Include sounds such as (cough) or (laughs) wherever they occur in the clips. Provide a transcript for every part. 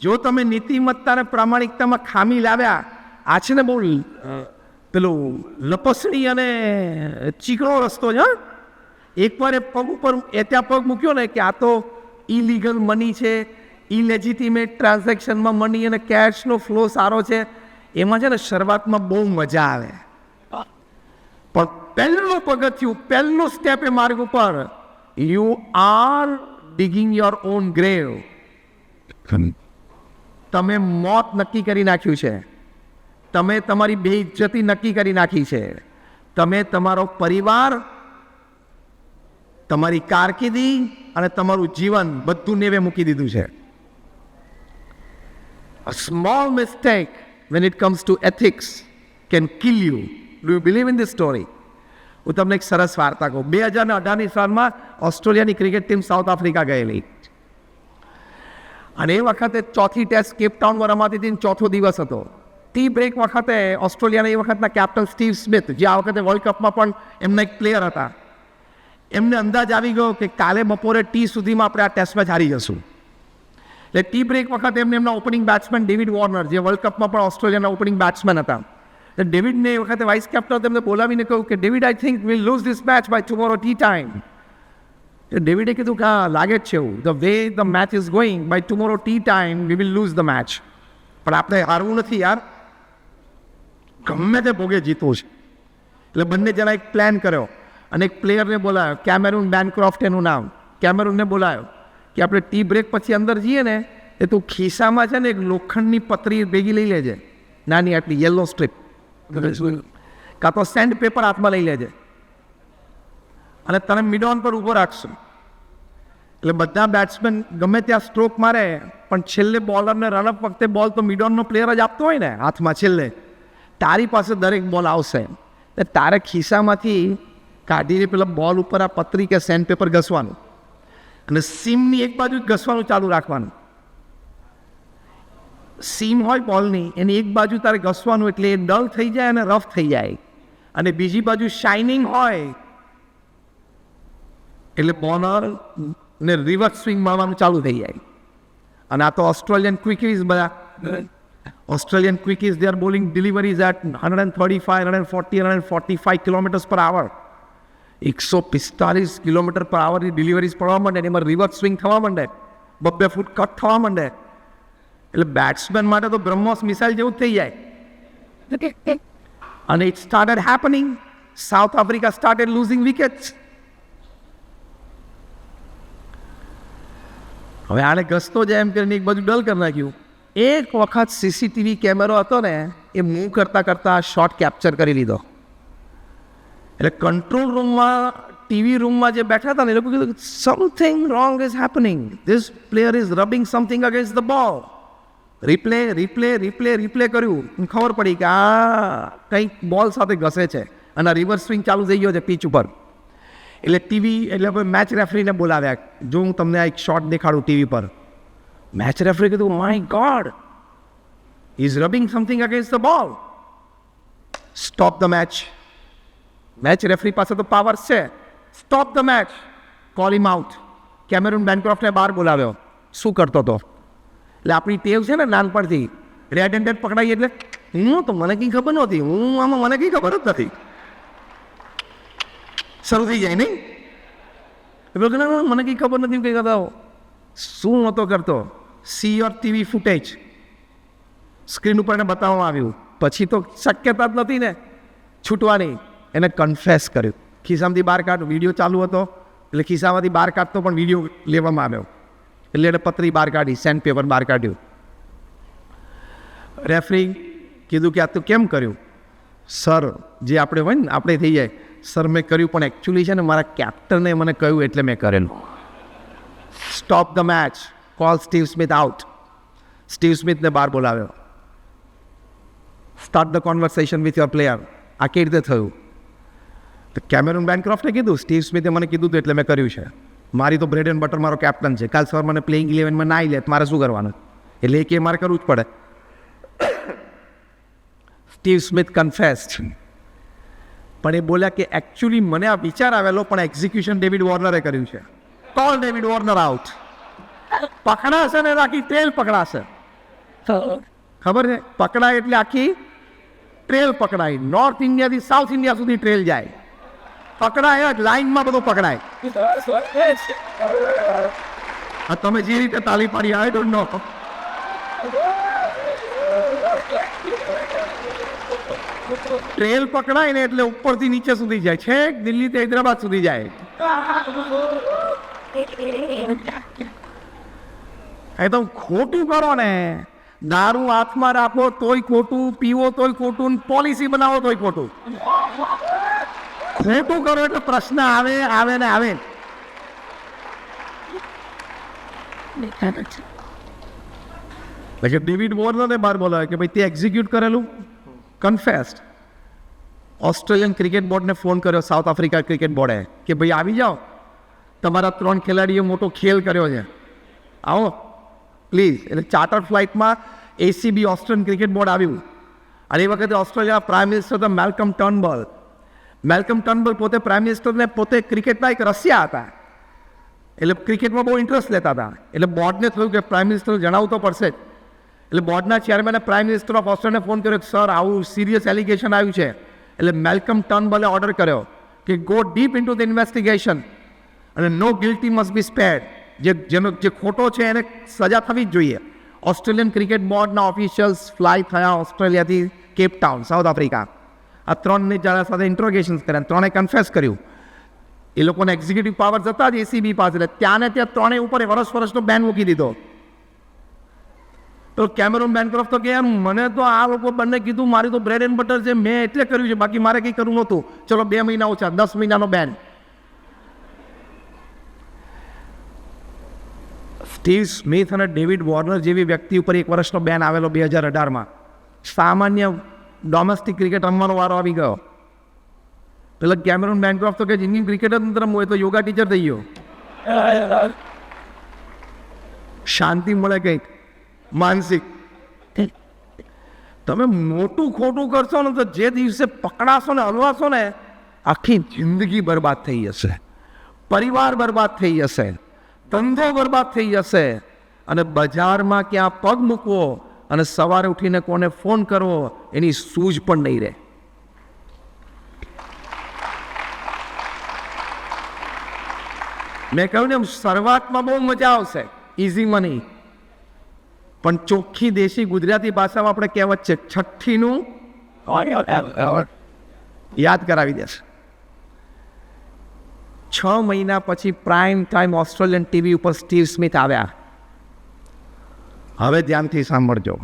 જો તમે નીતિમત્તા અને પ્રામાણિકતામાં ખામી લાવ્યા આ છે ને બહુ પેલું લપસણી અને ચીકણો રસ્તો છે એકવાર એ પગ ઉપર, એ ત્યાં પગ મૂક્યો ને કે આ તો ઇલીગલ મની છે ઇલેજિટિમેટ ટ્રાન્ઝેક્શનમાં મની અને કેશનો ફ્લો સારો છે, એમાં છે ને શરૂઆતમાં બહુ મજા આવે. પણ પહેલું પગથિયું પહેલું સ્ટેપ એ માર્ગ ઉપર you are digging your own grave તમે મોત નક્કી કરી નાખ્યું છે. તમે તમારી બેઇજ્જતી નક્કી કરી નાખી છે. તમે તમારો પરિવાર, તમારી કારકિર્દી અને તમારું જીવન બધું નેવે મૂકી દીધું છે. A small when when comes to ethics can kill you. Do you believe in this story? હું તમને એક સરસ વાર્તા કહું. બે હજાર અઢારની સાલમાં ઓસ્ટ્રેલિયાની ક્રિકેટ ટીમ સાઉથ આફ્રિકા ગયેલી. અને એ વખતે ચોથી ટેસ્ટ કેપટાઉનમાં રમાતી હતી ચોથો દિવસ હતો. ટી બ્રેક વખતે ઓસ્ટ્રેલિયાના એ વખતના કેપ્ટન સ્ટીવ સ્મિથ, જે આ વખતે વર્લ્ડ કપમાં પણ એમના એક પ્લેયર હતા. એમને અંદાજ આવી ગયો કે કાલે બપોરે ટી સુધીમાં આપણે આ ટેસ્ટ મેચ હારી જશું. એટલે ટી બ્રેક વખતે એમને એમના ઓપનિંગ બેટ્સમેન ડેવિડ વોર્નર, જે વર્લ્ડ કપમાં પણ ઓસ્ટ્રેલિયાના ઓપનિંગ બેટ્સમેન હતા. એટલે ડેવિડને એ વખતે વાઇસ કેપ્ટન તેમને બોલાવીને કહ્યું કે, David I think will lose this match by tomorrow tea time ડેવિડે કીધું કે હા લાગે જ છે એવું. The way the match is going by tomorrow tea time we will lose the match પણ આપણે હારવું નથી યાર. ગમે તે ભોગે જીતવું છે. એટલે બંને જણા એક પ્લાન કર્યો. અને એક પ્લેયરને બોલાવ્યો કેમેરૂન બેનક્રોફ્ટ એનું નામ. કેમેરૂનને બોલાવ્યો કે આપણે ટી બ્રેક પછી અંદર જઈએ ને એ તું ખિસ્સામાં છે ને એક લોખંડની પતરી ભેગી લઈ લેજે. નાની આટલી યલો સ્ટ્રીપ કાં તો સેન્ડ પેપર હાથમાં લઈ લેજે. અને તને મિડોન પર ઊભો રાખશું. એટલે બધા બેટ્સમેન ગમે ત્યાં સ્ટ્રોક મારે, પણ છેલ્લે બોલરને રનઅપ વખતે બોલ તો મિડોનનો પ્લેયર જ આપતો હોય ને, હાથમાં છેલ્લે. તારી પાસે દરેક બોલ આવશે. એટલે તારે ખિસ્સામાંથી કાઢીને પેલા બોલ ઉપર આ પતરી કે સેન્ડ પેપર ઘસવાનું. અને સીમની એક બાજુ ઘસવાનું ચાલુ રાખવાનું. સીમ હોય બોલની એની એક બાજુ તારે ઘસવાનું એટલે એ ડલ થઈ જાય અને રફ થઈ જાય. અને બીજી બાજુ શાઇનિંગ હોય એટલે બોનર ને રિવર્સ સ્વિંગ મારવાનું ચાલુ થઈ જાય. અને આ તો ઓસ્ટ્રેલિયન ક્વિકીઝ બધા. Australian quickies they are bowling deliveries at hundred and thirty five hundred forty hundred forty five kilometres per hour એકસો પિસ્તાલીસ કિલોમીટર પર આવરની ડિલિવરીઝ પડવા માંડે એમાં રિવર્સ સ્વિંગ થવા માંડે. બબ્બે ફૂટ કટ થવા માંડે. એટલે બેટ્સમેન માટે તો બ્રહ્મોસ મિસાઇલ જેવું જ થઈ જાય. (laughs) અને it started happening South Africa started losing wickets હવે આને ઘસતો જાય એમ કરીને એક બાજુ ડલ કરી નાખ્યું. એક વખત સીસીટીવી કેમેરો હતો ને, એ મૂવ કરતાં કરતાં શોટ કેપ્ચર કરી લીધો. એટલે કંટ્રોલ રૂમમાં ટીવી રૂમમાં જે બેઠા હતા ને, એ લોકો કીધું something wrong is happening this player is rubbing something against the ball replay replay replay replay કર્યું. ખબર પડી કે આ કંઈક બોલ સાથે ઘસે છે. અને રિવર્સ સ્વિંગ ચાલુ થઈ ગયો છે પીચ ઉપર. એટલે ટીવી એટલે મેચ રેફરીને બોલાવ્યા. જો હું તમને આ એક શોટ દેખાડું ટીવી પર. મેચ રેફરી કીધું my God is rubbing something against the ball stop the match match referee પાસે તો પાવર છે. Stop the match call him out Cameron બેનક્રોફ્ટને બહાર બોલાવ્યો. શું કરતો હતો એટલે આપણી ટેવ છે ને નાનપણથી. રેડ હેન્ડેડ પકડાઈ એટલે હું તો મને કંઈ ખબર નહોતી. હું, આમાં મને કંઈ ખબર જ નથી. શરૂ થઈ જાય નહીં? ના, ના, મને કંઈ ખબર નથી કંઈ કરતા શું નહોતો કરતો. See your TV footage screen ઉપર એને બતાવવામાં આવ્યું. પછી તો શક્યતા જ નથી ને. છૂટવાની. એને કન્ફેસ કર્યું. ખિસ્સામાંથી બહાર કાઢ. વીડિયો ચાલુ હતો. એટલે ખિસ્સામાંથી બહાર કાઢતો પણ વીડિયો લેવામાં આવ્યો. એટલે એને પતરી બહાર કાઢી સેન્ડ પેપર બહાર કાઢ્યું. રેફરી કીધું કે આ તું કેમ કર્યું? સર જે આપણે હોય ને આપણે થઈ જાય. સર, મેં કર્યું, પણ એકચ્યુઅલી છે ને મારા કેપ્ટને મને કહ્યું એટલે મેં કરેલું. Stop the match call Steve Smith out Steve સ્મિથને બહાર બોલાવ્યો. Start the conversation with your player આ કેવી રીતે થયું? તો કેમેરોન બેનક્રોફ્ટે કીધું સ્ટીવ સ્મિથે મને કીધું હતું એટલે મેં કર્યું છે. મારી તો બ્રેડ એન્ડ બટર મારો કેપ્ટન છે. કાલ સર મને પ્લેઇંગ ઇલેવનમાં ના લે મારે શું કરવાનું? એટલે એ કે મારે કરવું જ પડે. સ્ટીવ સ્મિથ કન્ફેસ્ડ પણ એ બોલ્યા કે એકચ્યુઅલી મને આ વિચાર આવેલો, પણ એક્ઝિક્યુશન ડેવિડ વોર્નરે કર્યું છે. કોલ ડેવિડ વોર્નર આઉટ પકડાશે ને આખી ટ્રેલ પકડાશે. ખબર છે? પકડાય એટલે આખી ટ્રેલ પકડાય. નોર્થ ઇન્ડિયાથી સાઉથ ઇન્ડિયા સુધી ટ્રેલ જાય. પકડાય જ લાઈનમાં બધું પકડાય. તમે જે રીતે તાલી પાડી આઈ ડોન્ટ નો ટ્રેલ પકડાય ને એટલે ઉપરથી નીચે સુધી જાય. છેક દિલ્હીથી હૈદરાબાદ સુધી જાય. એ તો ખોટું કરો ને. દારૂ હાથમાં રાખો તોય ખોટું, પીવો તોય ખોટું પોલિસી બનાવો તોય ખોટું. ખોટું કરો એટલે પ્રશ્ન આવે આવે ને આવે. પછી ડેવિડ વોર્નરને બહાર બોલાવે કે ભાઈ તે એક્ઝિક્યુટ કરેલું? કન્ફેસ્ડ ઓસ્ટ્રેલિયન ક્રિકેટ બોર્ડને ફોન કર્યો, સાઉથ આફ્રિકા ક્રિકેટ બોર્ડે. કે, ભાઈ, આવી જાઓ. તમારા ત્રણ ખેલાડીએ મોટો ખેલ કર્યો છે. આવો. પ્લીઝ. એટલે ચાર્ટર ફ્લાઇટમાં એસીબી ઓસ્ટ્રેલિયન ક્રિકેટ બોર્ડ આવ્યું. અને એ વખતે ઓસ્ટ્રેલિયા પ્રાઇમ મિનિસ્ટર હતા મેલ્કમ ટર્નબલ. મેલ્કમ ટર્નબલ પોતે પ્રાઇમ મિનિસ્ટરને પોતે ક્રિકેટના એક રસિયા હતા. એટલે ક્રિકેટમાં બહુ ઇન્ટરેસ્ટ લેતા હતા. એટલે બોર્ડને થયું કે પ્રાઇમ મિનિસ્ટર જણાવવું તો પડશે એટલે બોર્ડના ચેરમેને પ્રાઇમ મિનિસ્ટર ઓફ ઓસ્ટ્રેલિયાને ફોન કર્યો કે, સર, આવું સિરિયસ એલિગેશન આવ્યું છે. એટલે મેલ્કમ ટર્નબલે ઓર્ડર કર્યો કે go deep into the investigation અને નો ગિલ્ટી મસ્ટ બી સ્પેડ જે, જેનો, જે ખોટો છે એને સજા થવી જ જોઈએ. ઓસ્ટ્રેલિયન ક્રિકેટ બોર્ડના ઓફિશિયલ્સ ફ્લાય થયા ઓસ્ટ્રેલિયાથી કેપ ટાઉન, સાઉથ આફ્રિકા. આ ત્રણને જણા સાથે ઇન્ટ્રોગેશન્સ કર્યા, ત્રણે કન્ફેસ કર્યું. એ લોકોને એક્ઝિક્યુટિવ પાવર જતા જ એસીબી પાસે, એટલે ત્યાં ને ત્યાં ત્રણેય ઉપર વરસ વર્ષનો બેન મૂકી દીધો. તો કેમેરોન બેનક્રોફ્ટ તો કે યાર મને તો આ લોકો બંને કીધું મારી તો બ્રેડ એન્ડ બટર છે મેં એટલે કર્યું છે બાકી મારે કંઈ કરવું નહોતું. ચલો બે મહિના ઓછા દસ મહિનાનો બેન સ્ટીવ સ્મિથ અને ડેવિડ વોર્નર જેવી વ્યક્તિ ઉપર એક વર્ષનો બેન આવેલો બે હજાર અઢારમાં. સામાન્ય ડોમેસ્ટિક ક્રિકેટ રમવાનો વારો આવી ગયો. પેલા કેમેરોન બેનક્રોફ તો કે જિંદગી ક્રિકેટ જ નથી રમવું એ તો યોગા ટીચર થઈ ગયો. શાંતિ મળે કંઈક. માનસિક. તમે મોટું ખોટું કરશો ને તો જે દિવસે પકડાશો ને હલવાશો ને આખી જિંદગી બરબાદ થઈ જશે પરિવાર બરબાદ થઈ જશે ધંધો બરબાદ થઈ જશે અને બજારમાં ક્યાં પગ મૂકવો અને સવારે ઉઠીને કોને ફોન કરવો એની સૂઝ પણ નહીં રહે. મેં કહ્યું ને શરૂઆતમાં બહુ મજા આવશે. ઇઝી મની પણ ચોખ્ખી દેશી ગુજરાતી ભાષામાં આપણે કહેવત છે છઠ્ઠીનું યાદ કરાવી દેશે. છ મહિના પછી પ્રાઇમ ટાઈમ ઓસ્ટ્રેલિયન ટીવી ઉપર સ્ટીવ સ્મિથ આવ્યા. હવે ધ્યાનથી સાંભળજો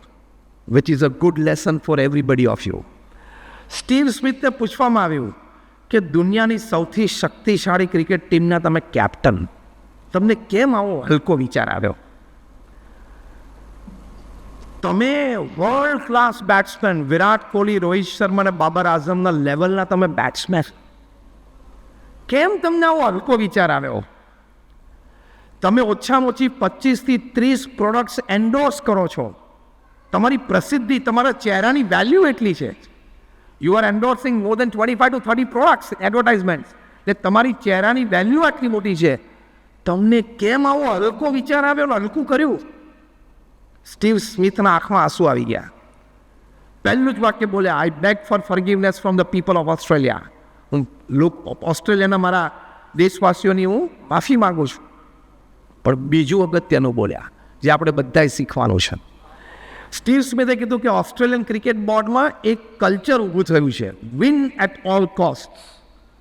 which is a good lesson for everybody of you Steve સ્મિથને પૂછવામાં આવ્યું કે દુનિયાની સૌથી શક્તિશાળી ક્રિકેટ ટીમના તમે કેપ્ટન તમને કેમ આવો હલકો વિચાર આવ્યો? તમે world class batsman Virat Kohli, Rohit Sharma અને બાબર આઝમના લેવલના તમે બેટ્સમેન કેમ તમને આવો હલકો વિચાર આવ્યો? તમે ઓછામાં ઓછી પચીસથી ત્રીસ પ્રોડક્ટ્સ એન્ડોર્સ કરો છો. તમારી પ્રસિદ્ધિ, તમારા ચહેરાની વેલ્યુ એટલી છે. You are endorsing more than twenty five to thirty products advertisement એટલે તમારી ચહેરાની વેલ્યુ આટલી મોટી છે. તમને કેમ આવો હલકો વિચાર આવ્યો હલકું કર્યું? સ્ટીવ સ્મિથના આંખમાં આંસુ આવી ગયા. પહેલું જ વાક્ય બોલ્યા I beg for forgiveness from the people of Australia હું લોક ઓસ્ટ્રેલિયાના મારા દેશવાસીઓની હું માફી માગું છું. પણ બીજું અગત્યનું બોલ્યા, જે આપણે બધાએ શીખવાનું છે. સ્ટીવ સ્મિથે કીધું કે ઓસ્ટ્રેલિયન ક્રિકેટ બોર્ડમાં એક કલ્ચર ઊભું થયું છે. વિન એટ ઓલ કોસ્ટ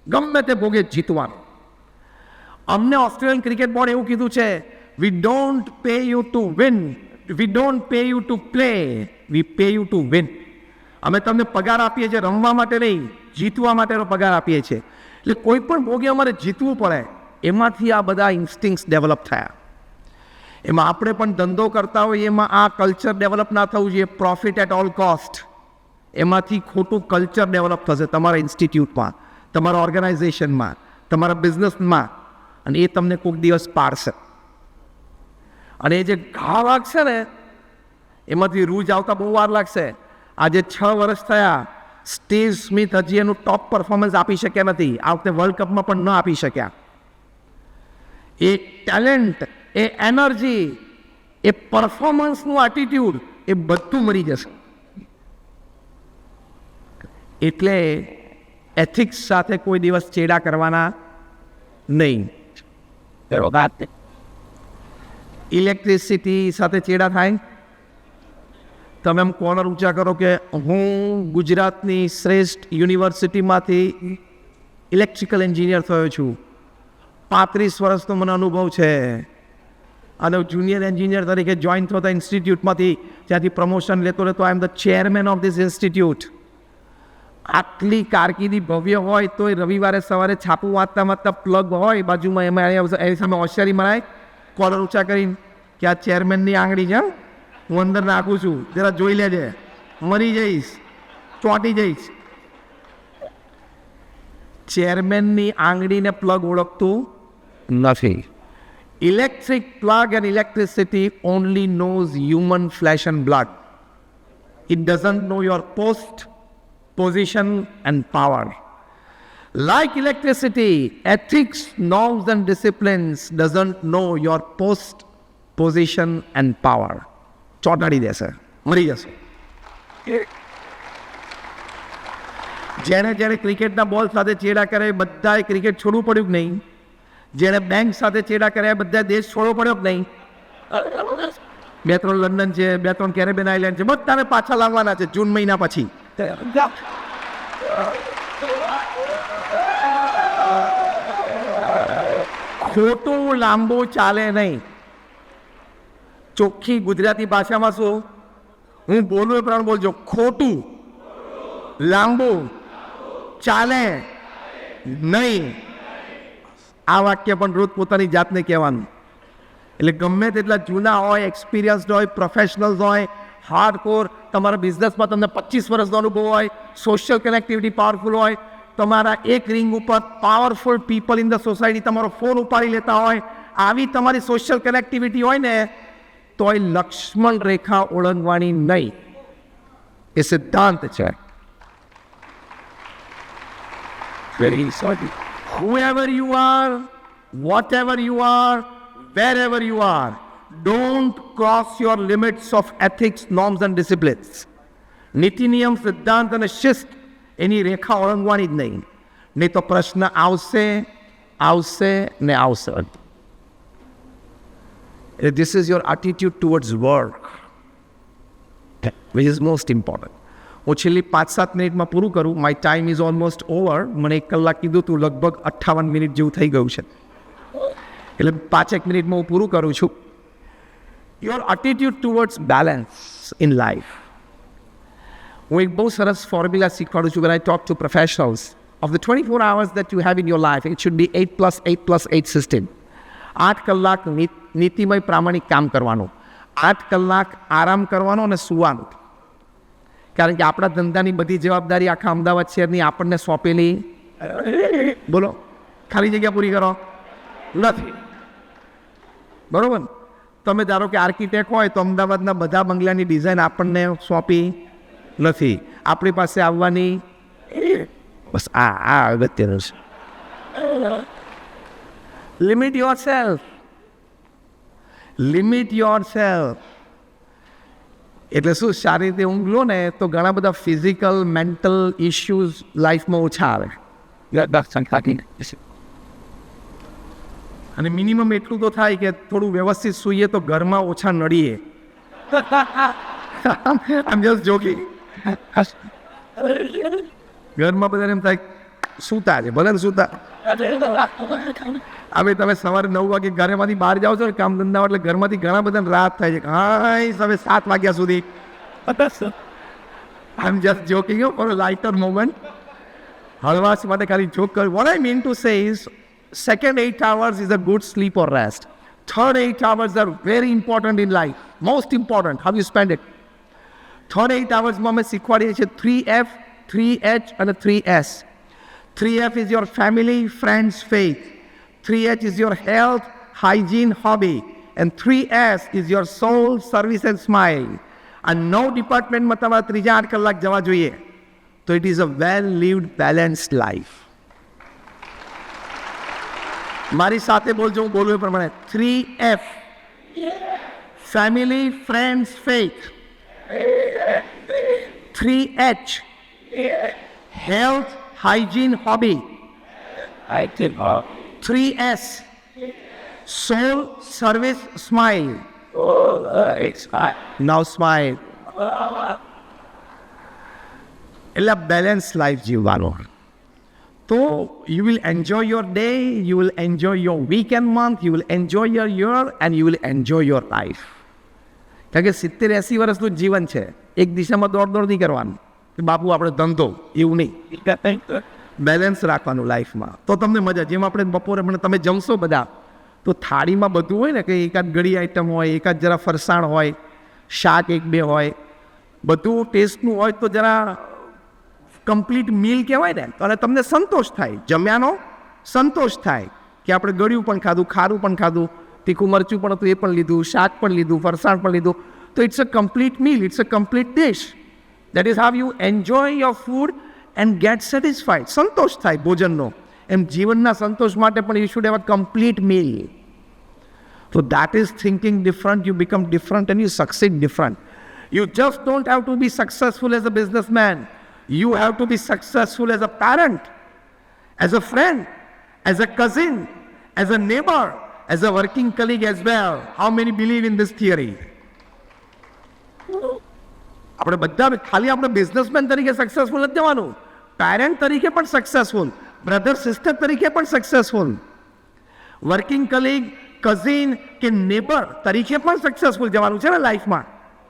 ગમે તે ભોગે જીતવાનું. અમને ઓસ્ટ્રેલિયન ક્રિકેટ બોર્ડ એવું કીધું છે we don't pay you to win we don't pay you to play we pay you to win અમે તમને પગાર આપીએ છીએ રમવા માટે નહીં, જીતવા માટેનો પગાર આપીએ છીએ. એટલે કોઈ પણ ભોગે અમારે જીતવું પડે, એમાંથી આ બધા ઇન્સ્ટિંગ્સ ડેવલપ થયા. એમાં આપણે પણ ધંધો કરતા હોઈએ, એમાં આ કલ્ચર ડેવલપ ના થવું જોઈએ પ્રોફિટ એટ ઓલ કોસ્ટ એમાંથી ખોટું કલ્ચર ડેવલપ થશે તમારા ઇન્સ્ટિટ્યૂટમાં તમારા ઓર્ગેનાઇઝેશનમાં તમારા બિઝનેસમાં અને એ તમને કોઈક દિવસ પાડશે. અને એ જે ઘા વાગશે ને, એમાંથી રૂજ આવતા બહુ વાર લાગશે. આજે છ વર્ષ થયા, સ્ટીવ સ્મિથ હજી એનું ટોપ પરફોર્મન્સ આપી શક્યા નથી. આ વખતે વર્લ્ડ કપમાં પણ ન આપી શક્યા. એ ટેલેન્ટ એ એનર્જી એ પરફોર્મન્સનું એટીટ્યુડ એ બધું મરી જશે. એટલે એથિક્સ સાથે કોઈ દિવસ ચેડા કરવાના નહીં. ઇલેક્ટ્રિસિટી સાથે ચેડા થાય? તમે એમ કોર્નર ઊંચા કરો કે હું ગુજરાતની શ્રેષ્ઠ યુનિવર્સિટીમાંથી ઇલેક્ટ્રિકલ એન્જિનિયર થયો છું? પાંત્રીસ વર્ષનો મને અનુભવ છે. અને જુનિયર એન્જિનિયર તરીકે જોઈન થતા ઇન્સ્ટિટ્યૂટમાંથી જ્યાંથી પ્રમોશન લેતો રહેતો. I am the chairman of this institute આટલી કારકિર્દી ભવ્ય હોય તોય રવિવારે સવારે છાપું વાંચતા વાંચતા પ્લગ હોય. બાજુમાં એમાં એની સામે હોશિયારી મરાય. કોલર ઊંચા કરીને? કે આ ચેરમેનની આંગળી છે હં? અંદર નાખું છું જરા જોઈ લેજે મરી જઈશ ચોંટી જઈશ ચેરમેનની આંગળીને પ્લગ ઓળખતું નથી electric plug and electricity only knows human flesh and blood it doesn't know your post, position, and power. Like electricity, ethics, norms, and disciplines doesn't know your post, position, and power ચોંટાડી દેશે. મરી જશે. જેણે જેણે ક્રિકેટના બોલ સાથે ચેડા કરે એ બધાએ ક્રિકેટ છોડવું પડ્યું કે નહીં? જેણે બેંક સાથે ચેડા કર્યા બધા દેશ છોડવો પડ્યો કે નહીં? બે ત્રણ લંડન છે બે ત્રણ કેરેબિયન આઇલેન્ડ છે બધાને પાછા લાવવાના છે જૂન મહિના પછી. ખોટું લાંબુ ચાલે નહીં. ચોખ્ખી ગુજરાતી ભાષામાં શું? હું બોલું એ પ્રમાણે બોલજો. ખોટું. લાંબુ. ચાલે. નહીં. આ વાક્ય પણ રોજ પોતાની જાતને કહેવાનું. એટલે ગમે તેટલા જૂના હોય એક્સપિરિયન્સડ હોય પ્રોફેશનલ્સ હોય હાર્ડ કોર તમારા બિઝનેસમાં તમને પચીસ વર્ષનો અનુભવ હોય સોશિયલ કનેક્ટિવિટી પાવરફુલ હોય, તમારા એક રિંગ ઉપર powerful people in the society તમારો ફોન ઉપાડી લેતા હોય, આવી તમારી સોશિયલ કનેક્ટિવિટી હોય ને તોય લક્ષ્મણ રેખા ઓળંગવાની નહીં એ સિદ્ધાંત છે Very sorry. Whoever you are, whatever you are, wherever you are, don't cross your limits of ethics, norms, and disciplines. નીતિ નિયમ સિદ્ધાંત અને શિસ્ત એની રેખા ઓળંગવાની જ નહીં નહીં તો પ્રશ્ન આવશે આવશે ને આવશે this is your attitude towards work which is most important હું છેલ્લી પાંચ સાત મિનિટમાં પૂરું કરું my time is almost over મને એક કલાક કીધું તું લગભગ અઠ્ઠાવન મિનિટ જેવું થઈ ગયું છે એટલે પાંચેક મિનિટમાં હું પૂરું કરું છું your attitude towards balance in life હું એક બહુ સરસ ફોર્મ્યુલા શીખવાડું છું when I talk to professionals of the 24 hours that you have in your life it should be 8 plus 8 plus 8 system આઠ કલાક નીતિમય પ્રામાણિક કામ કરવાનું. આઠ કલાક આરામ કરવાનો અને સુવાનું. કારણ કે આપણા ધંધાની બધી જવાબદારી આખા અમદાવાદ શહેરની આપણને સોંપેલી. બોલો. ખાલી જગ્યા પૂરી કરો. નથી. બરોબર. તમે ધારો કે આર્કિટેક્ટ હોય તો અમદાવાદના બધા બંગલાની ડિઝાઇન આપણને સોંપી. નથી. આપણી પાસે આવવાની. બસ આ આ અગત્યનું છે. Limit yourself limit yourself એટલે શું, સારી રીતે ઊંઘ લો ને તો ઘણા બધા ફિઝિકલ મેન્ટલ ઇશ્યુઝ લાઈફમાં ઓછા આવે. અને મિનિમમ એટલું તો થાય કે થોડું વ્યવસ્થિત સૂઈએ તો ઘરમાં ઓછા નડીએ આમ જસ્ટ જોકિંગ ઘરમાં બધાને એમ થાય સૂતા છે? ભલે સૂતા હવે તમે સવારે નવ વાગે ઘરેમાંથી બહાર જાઓ છો ને, કામ ધંધા એટલે ઘરમાંથી ઘણા બધા રાત થાય છે. હા હવે સાત વાગ્યા સુધી. I am just joking for lighter moment હળવાશ માટે ખાલી જોક કર. What I mean to say is second eight hours is a good sleep or rest third eight hours are very important in life most important how you spend it third eight આવર્સમાં અમે શીખવાડીએ છીએ three F three H અને three S three F is your family friends faith three H is your health hygiene hobby and three S is your soul service and smile આ નવ ડિપાર્ટમેન્ટમાં તમારે ત્રીજા આઠ કલાક જવા જોઈએ તો it is a well lived balanced life મારી સાથે બોલજો હું બોલું એ પ્રમાણે three F family friends faith three H health hygiene hobby three S soul service smile now smile એટલે બેલેન્સ લાઈફ જીવવાનો તો you will enjoy your day you will enjoy your weekend month you will enjoy your year and you will enjoy your life કારણ કે સિત્તેર એંસી વર્ષનું જીવન છે એક દિશામાં દોડ દોડ નહીં કરવાનું બાપુ આપણે ધંધો એવું નહીં. બેલેન્સ રાખવાનું લાઈફમાં તો તમને મજા જેમ આપણે બપોરે પણ તમે જમશો બધા તો થાળીમાં બધું હોય ને કે એકાદ ગળી આઈટમ હોય એકાદ જરા ફરસાણ હોય શાક એક બે હોય બધું ટેસ્ટનું હોય તો જરા કમ્પ્લીટ મીલ કહેવાય ને. તો અને તમને સંતોષ થાય. જમ્યાનો સંતોષ થાય કે આપણે ગળ્યું પણ ખાધું ખારું પણ ખાધું તીખું મરચું પણ હતું એ પણ લીધું શાક પણ લીધું ફરસાણ પણ લીધું. તો it's a complete meal it's a complete dish That is how you enjoy your food and get satisfied સંતોષ થાય ભોજનનો એમ જીવનના સંતોષ માટે પણ you should have a complete meal So that is thinking different, you become different and you succeed different. You just don't have to be successful as a businessman. You have to be successful as a parent, as a friend, as a cousin, as a neighbor, as a working colleague as well. How many believe in this theory? આપણે બધા ખાલી આપણે businessman તરીકે successful જ જવાનું parent તરીકે પણ successful brother sister તરીકે પણ સક્સેસફુલ વર્કિંગ કલીગ કઝિન કે નેબર તરીકે પણ સક્સેસફુલ જવાનું છે ને લાઈફમાં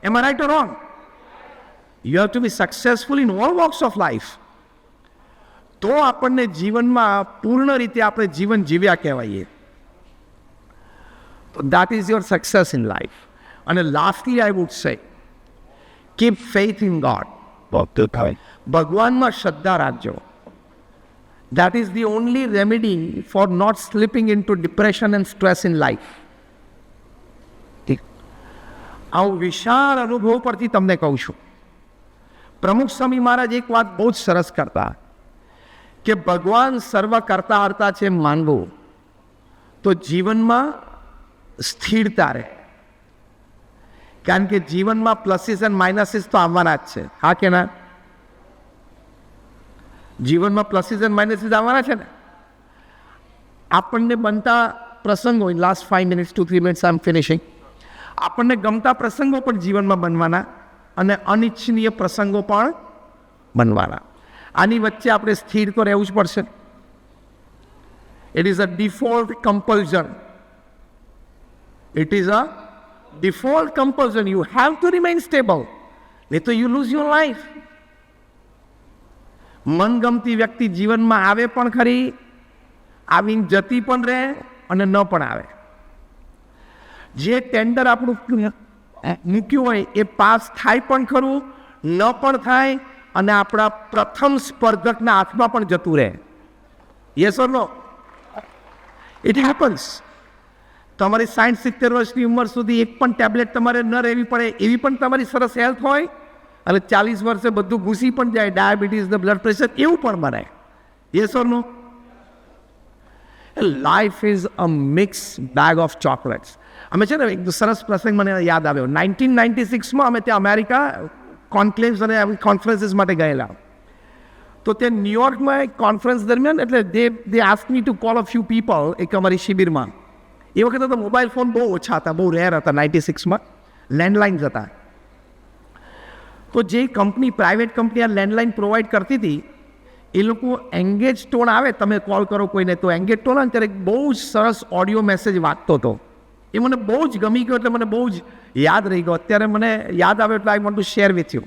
એમ right wrong you have to be successful in all walks of life તો આપણને જીવનમાં પૂર્ણ રીતે આપણે જીવન જીવ્યા કહેવાઈએ. તો that is your success in life અને lastly I would say keep faith in God ભગવાનમાં શ્રદ્ધા રાખજો that is the only remedy for not sleeping in to depression and stress in life આવું વિશાળ અનુભવ પરથી તમને કહું છું પ્રમુખ સ્વામી મહારાજ એક વાત બહુ જ સરસ કરતા કે ભગવાન સર્વ કરતા હરતા છે માનવું તો જીવનમાં સ્થિરતા રહે કારણ કે જીવનમાં પ્લસીસ એન્ડ માઇનસીસ તો આવવાના જ છે. હા કે ના? જીવનમાં પ્લસીસ એન્ડ માઇનસીસ આવવાના છે ને? આપણને બનતા પ્રસંગો in last five minutes two three minutes I am finishing આપણને ગમતા પ્રસંગો પણ જીવનમાં બનવાના અને અનિચ્છનીય પ્રસંગો પણ બનવાના. આની વચ્ચે આપણે સ્થિર તો રહેવું જ પડશે. It is a default compulsion it is a default compulsion, you have to remain stable નહીં તો યુ લૂઝ યોર લાઈફ મનગમતી વ્યક્તિ જીવનમાં આવે પણ ખરી આવીને જતી પણ રહે અને ન પણ આવે. જે ટેન્ડર આપણું મૂક્યું હોય એ પાસ થાય પણ ખરું ન પણ થાય અને આપણા પ્રથમ સ્પર્ધકના હાથમાં પણ જતું રહે. Yes or no it happens તમારી સાઠ સિત્તેર વર્ષની ઉંમર સુધી એક પણ ટેબ્લેટ તમારે ન રહેવી પડે, એવી પણ તમારી સરસ હેલ્થ હોય, અને ચાલીસ વર્ષે બધું ઘૂસી પણ જાય, ડાયાબિટીસ ને બ્લડ પ્રેશર, એવું પણ બને yes or no life is a mix bag of chocolates અમે છે ને, એક સરસ પ્રસંગ મને યાદ આવ્યો. નાઇન્ટીન નાઇન્ટી સિક્સમાં અમે ત્યાં અમેરિકા કોન્ક્લેવ્સ અને કોન્ફરન્સીસ માટે ગયેલા. તો તે ન્યુયોર્કમાં એક કોન્ફરન્સ દરમિયાન, એટલે they they ask me to call a few people એક અમારી શિબિરમાં. એ વખતે તો મોબાઈલ ફોન બહુ ઓછા હતા, બહુ રેર હતા નાઇન્ટી સિક્સમાં લેન્ડલાઇન્સ હતા. તો જે કંપની પ્રાઇવેટ કંપની આ લેન્ડલાઇન પ્રોવાઈડ કરતી હતી, એ લોકો એંગેજ ટોન આવે, તમે કોલ કરો કોઈને તો એંગેજ ટોન આવે ત્યારે બહુ જ સરસ ઓડિયો મેસેજ વાંચતો હતો. એ મને બહુ જ ગમી ગયો એટલે મને બહુ જ યાદ રહી ગયો. અત્યારે મને યાદ આવે એટલે I want to share with you